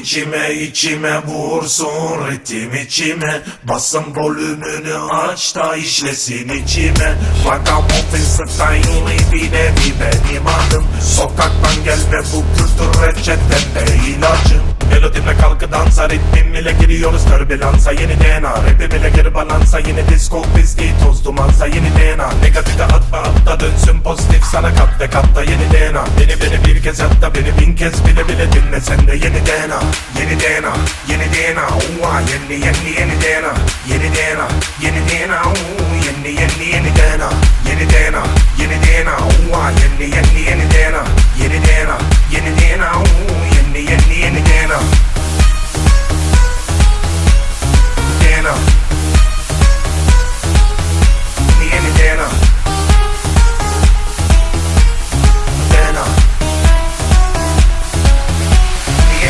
İçime içime vursun ritim içime. Basın volümünü aç da işlesin içime. Vagabondin style bir nevi benim adım. Sokaktan gel ve bu kültür reçetemde ilacım. Melodimle kalkı dansa ritmim ile giriyoruz türbülansa. Yeni DNA rapim ile geri balansa. Yeni disco pisti toz dumansa Yeni DNA negatife atma atla dönsün pozitif. Sana kat ve katta yeni DNA DNA Beni beni bir kez hatta beni bin kez bile bile dinle sen de yeni DNA Yeni DNA Yeni DNA Oha yeni yeni yeni DNA Yeni DNA Yeni DNA Oha yeni yeni yeni DNA Yeni DNA Yeni DNA Oha yeni yeni yeni DNA Yeni DNA Yeni DNA Oha yeni yeni yeni DNA DNA